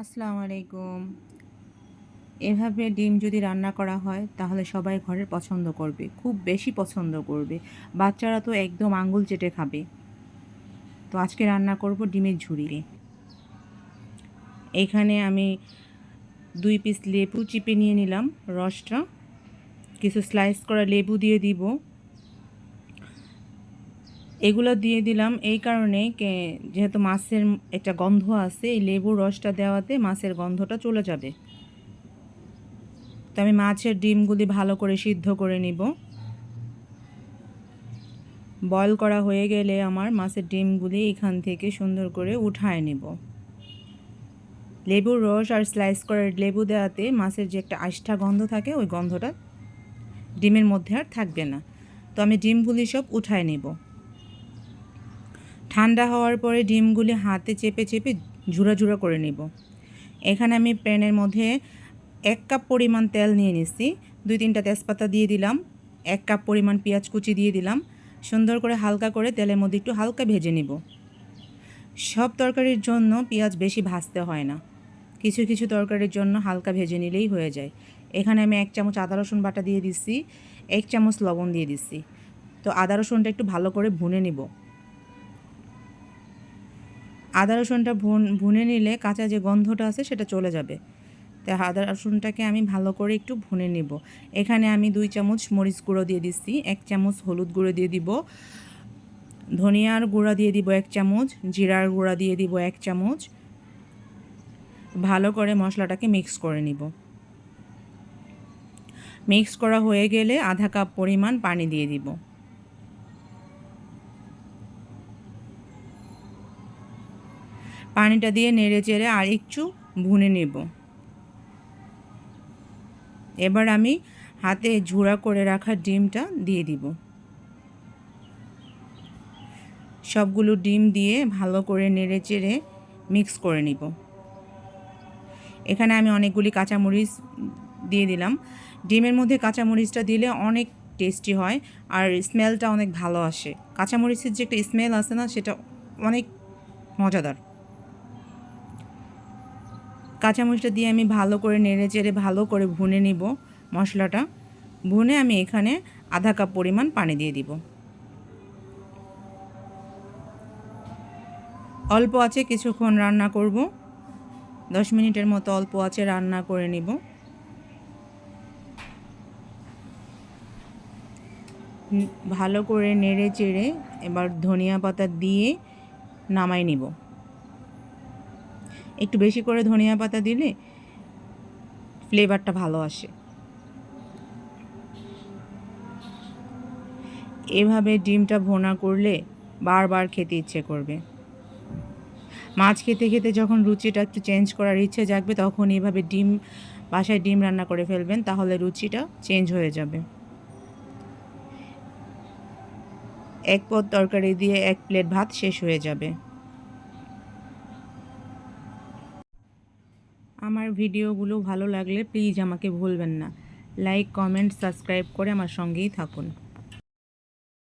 আসসালামু আলাইকুম। এভাবে ডিম যদি রান্না করা হয়, তাহলে সবাই ঘরের পছন্দ করবে, খুব বেশি পছন্দ করবে। বাচ্চারা তো একদম আঙ্গুল চেটে খাবে। তো আজকে রান্না করব ডিমের ঝুড়ি এখানে আমি দুই পিস লেবু চিপে নিয়ে নিলাম রসটা। কিছু স্লাইস করা লেবু দিয়ে দিব। এগুলো দিয়ে দিলাম। এই কারণে যেহেতু মাছের একটা গন্ধ আছে, এই লেবুর রসটা দেওয়াতে মাছের গন্ধটা চলে যাবে। তো আমি মাছের ডিমগুলি ভালো করে সিদ্ধ করে নিব। বয়ল করা হয়ে গেলে আমার মাছের ডিমগুলি এখান থেকে সুন্দর করে উঠায় নিব। লেবুর রস আর স্লাইস করার লেবু দেওয়াতে মাছের যে একটা আষ্ঠা গন্ধ থাকে, ওই গন্ধটা ডিমের মধ্যে আর থাকবে না। তো আমি ডিমগুলি সব উঠায় নেব। ঠান্ডা হওয়ার পরে ডিমগুলি হাতে চেপে চেপে ঝুরা ঝুরা করে নেব। এখানে আমি প্যানের মধ্যে এক কাপ পরিমাণ তেল নিয়ে নিচ্ছি দুই তিনটা তেজপাতা দিয়ে দিলাম, এক কাপ পরিমাণ পেঁয়াজ কুচি দিয়ে দিলাম। সুন্দর করে হালকা করে তেলের মধ্যে একটু হালকা ভেজে নিব। সব তরকারির জন্য পেঁয়াজ বেশি ভাজতে হয় না। কিছু কিছু তরকারির জন্য হালকা ভেজে নিলেই হয়ে যায়। এখানে আমি এক চামচ আদা রসুন বাটা দিয়ে দিচ্ছি এক চামচ লবণ দিয়ে দিচ্ছি তো আদা রসুনটা একটু ভালো করে ভুনে নিব। আদা রসুনটা ভুনে নিলে কাঁচা যে গন্ধটা আছে সেটা চলে যাবে। তাই আদা রসুনটাকে আমি ভালো করে একটু ভুনে নিব। এখানে আমি দুই চামচ মরিচ গুঁড়ো দিয়ে দিচ্ছি, এক চামচ হলুদ গুঁড়ো দিয়ে দিব, ধনিয়ার গুঁড়া দিয়ে দিব এক চামচ, জিরার গুঁড়া দিয়ে দিব এক চামচ। ভালো করে মশলাটাকে মিক্স করে নিব। মিক্স করা হয়ে গেলে আধা কাপ পরিমাণ পানি দিয়ে দিব। পানিটা দিয়ে নেড়ে চেড়ে আর একটু ভুনে নেব। এবার আমি হাতে ঝুড়া করে রাখা ডিমটা দিয়ে দিব। সবগুলো ডিম দিয়ে ভালো করে নেড়ে চেড়ে মিক্স করে নিব। এখানে আমি অনেকগুলি কাঁচামরিচ দিয়ে দিলাম। ডিমের মধ্যে কাঁচামরিচটা দিলে অনেক টেস্টি হয় আর স্মেলটা অনেক ভালো আসে। কাঁচামরিচের যে একটা স্মেল আছে না, সেটা অনেক মজাদার। কাঁচামরিচটা দিয়ে আমি ভালো করে নেড়ে চেড়ে ভালো করে ভুনে নিব মশলাটা। ভুনে আমি এখানে আধা কাপ পরিমাণ পানি দিয়ে দিব। অল্প আছে, কিছুক্ষণ রান্না করব। দশ মিনিটের মতো অল্প আছে, রান্না করে নিব। ভালো করে নেড়ে চেড়ে এবার ধনিয়া পাতা দিয়ে নামাই নিব। একটু বেশি করে ধনিয়া পাতা দিলে ফ্লেভারটা ভালো আসে। এভাবে ডিমটা ভোনা করলে বারবার খেতে ইচ্ছে করবে। মাছ খেতে খেতে যখন রুচিটা একটু চেঞ্জ করার ইচ্ছে জাগবে, তখন এভাবে ডিম, বাসায় ডিম রান্না করে ফেলবেন, তাহলে রুচিটা চেঞ্জ হয়ে যাবে। এক পদ তরকারি দিয়ে এক প্লেট ভাত শেষ হয়ে যাবে। আমার ভিডিওগুলো ভালো লাগলে প্লিজ আমাকে ভুলবেন না। লাইক কমেন্ট সাবস্ক্রাইব করে আমার সঙ্গেই থাকুন।